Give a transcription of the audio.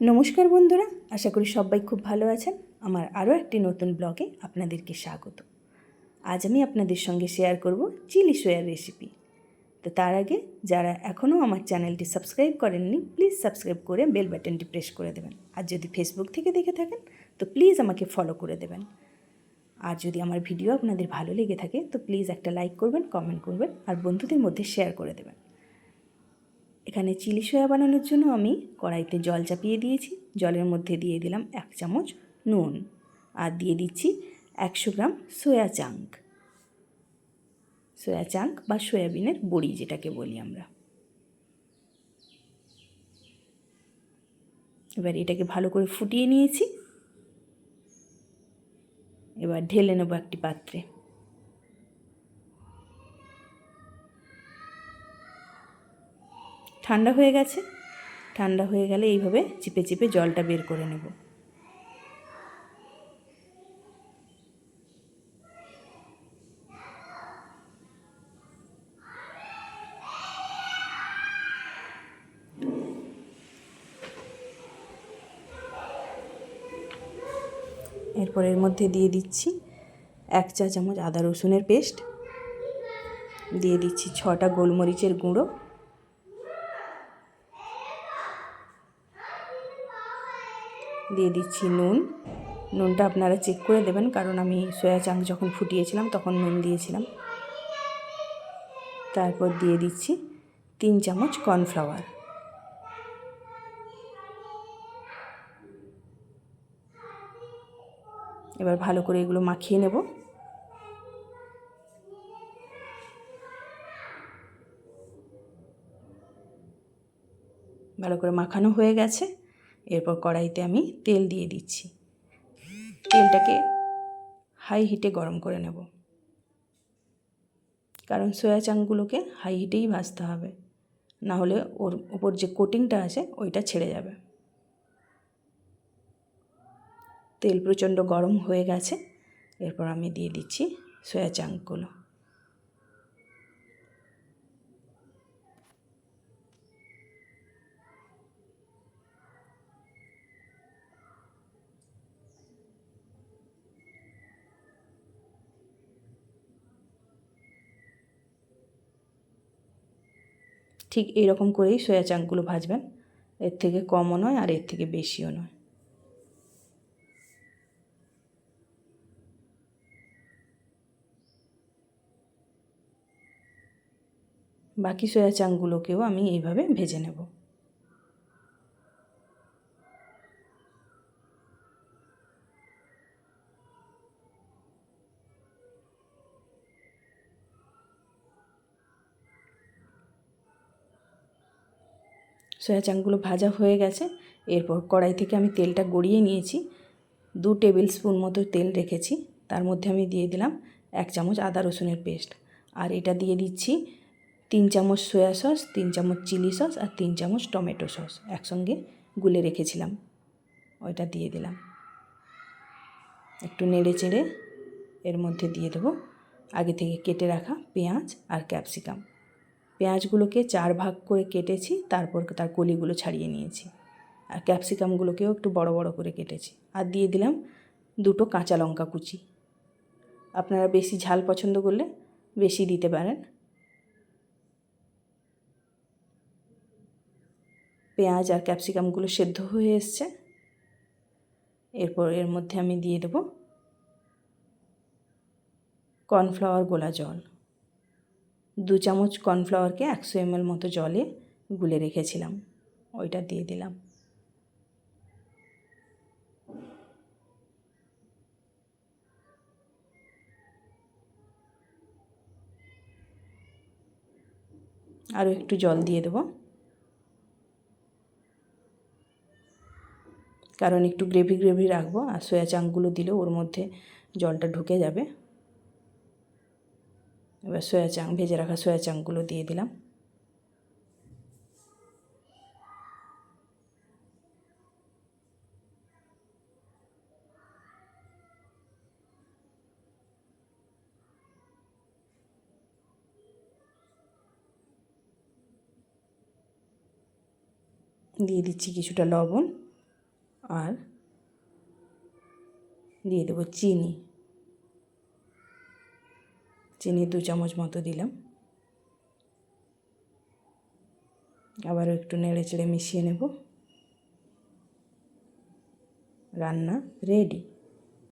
নমস্কার বন্ধুরা, আশা করি সবাই খুব ভালো আছেন। আমার আরও একটি নতুন ব্লগে আপনাদেরকে স্বাগত। আজ আমি আপনাদের সঙ্গে শেয়ার করব চিলি সোয়ার রেসিপি। তো তার আগে যারা এখনও আমার চ্যানেলটি সাবস্ক্রাইব করেননি, প্লিজ সাবস্ক্রাইব করে বেল বাটনটি প্রেস করে দেবেন। আর যদি ফেসবুক থেকে দেখে থাকেন, তো প্লিজ আমাকে ফলো করে দেবেন। আর যদি আমার ভিডিও আপনাদের ভালো লেগে থাকে, তো প্লিজ একটা লাইক করবেন, কমেন্ট করবেন, আর বন্ধুদের মধ্যে শেয়ার করে দেবেন। এখানে চিলি সয়া বানানোর জন্য আমি কড়াইতে জল চাপিয়ে দিয়েছি। জলের মধ্যে দিয়ে দিলাম এক চামচ নুন আর দিয়ে দিচ্ছি একশো গ্রাম সয়া চাঙ্ক। সয়া চাঙ্ক বা সয়াবিনের বড়ি যেটাকে বলি আমরা। এবার এটাকে ভালো করে ফুটিয়ে নিয়েছি। এবার ঢেলে নেব একটি পাত্রে। ঠান্ডা হয়ে গেছে। ঠান্ডা হয়ে গেলে এইভাবে চিপে চিপে জলটা বের করে নেব। এরপর এর মধ্যে দিয়ে দিচ্ছি এক চা চামচ আদা রসুনের পেস্ট। দিয়ে দিচ্ছি ছটা গোলমরিচের গুঁড়ো। দিয়ে দিচ্ছি নুন। নুনটা আপনারা চেক করে দেবেন, কারণ আমি সয়া চাং যখন ফুটিয়েছিলাম তখন নুন দিয়েছিলাম। তারপর দিয়ে দিচ্ছি তিন চামচ কর্নফ্লাওয়ার এবার ভালো করে এগুলো মাখিয়ে নেব। ভালো করে মাখানো হয়ে গেছে। এরপর কড়াইতে আমি তেল দিয়ে দিচ্ছি। তেলটাকে হাই হিটে গরম করে নেব। কারণ সয়া চাংগুলোকে হাই হিটেই ভাজতে হবে। না হলে ওর ওপর যে কোটিংটা আছে, ওইটা ছেড়ে যাবে। তেল প্রচণ্ড গরম হয়ে গেছে। এরপর আমি দিয়ে দিচ্ছি সয়া চাংগুলো ঠিক এইরকম করেই সয়া চাঙ্কগুলো ভাজবেন। এর থেকে কমও নয় আর এর থেকে বেশিও নয়। বাকি সয়া চাঙ্কগুলোকেও আমি এইভাবে ভেজে নেব। সয়া চাংগুলো ভাজা হয়ে গেছে। এরপর কড়াই থেকে আমি তেলটা গড়িয়ে নিয়েছি। দু টেবিল স্পুন মতো তেল রেখেছি। তার মধ্যে আমি দিয়ে দিলাম এক চামচ আদা রসুনের পেস্ট। আর এটা দিয়ে দিচ্ছি তিন চামচ সয়া সস, তিন চামচ চিলি সস আর তিন চামচ টমেটো সস একসঙ্গে গুলে রেখেছিলাম। ওইটা দিয়ে দিলাম। একটু নেড়ে চেড়ে এর মধ্যে দিয়ে দেবো। আগে থেকে কেটে রাখা পেঁয়াজ আর ক্যাপসিকাম। পেঁয়াজগুলোকে চার ভাগ করে কেটেছি, তারপর তার কলিগুলো ছাড়িয়ে নিয়েছি। আর ক্যাপসিকামগুলোকেও একটু বড় বড় করে কেটেছি। আর দিয়ে দিলাম দুটো কাঁচা লঙ্কা কুচি। আপনারা বেশি ঝাল পছন্দ করলে বেশি দিতে পারেন। পেঁয়াজ আর ক্যাপসিকামগুলো সেদ্ধ হয়ে এসছে। এরপর এর মধ্যে আমি দিয়ে দেবো কর্নফ্লাওয়ার গোলা জল। দু চামচ কর্নফ্লাওয়ারকে একশো এমএল মতো জলে গুলে রেখেছিলাম। ওইটা দিয়ে দিলাম। আরও একটু জল দিয়ে দেবো। কারণ একটু গ্রেভি গ্রেভি রাখব আর সয়া চাংগুলো দিলেও ওর মধ্যে জলটা ঢুকে যাবে। এবার সয়া চাং ভেজে রাখা সয়া চাংগুলো দিয়ে দিলাম। দিয়ে দিচ্ছি কিছুটা লবণ আর দিয়ে দেবো চিনি। চিনি দু চামচ মতো দিলাম। আবারও একটু নেড়ে চেড়ে মিশিয়ে নেব। রান্না রেডি।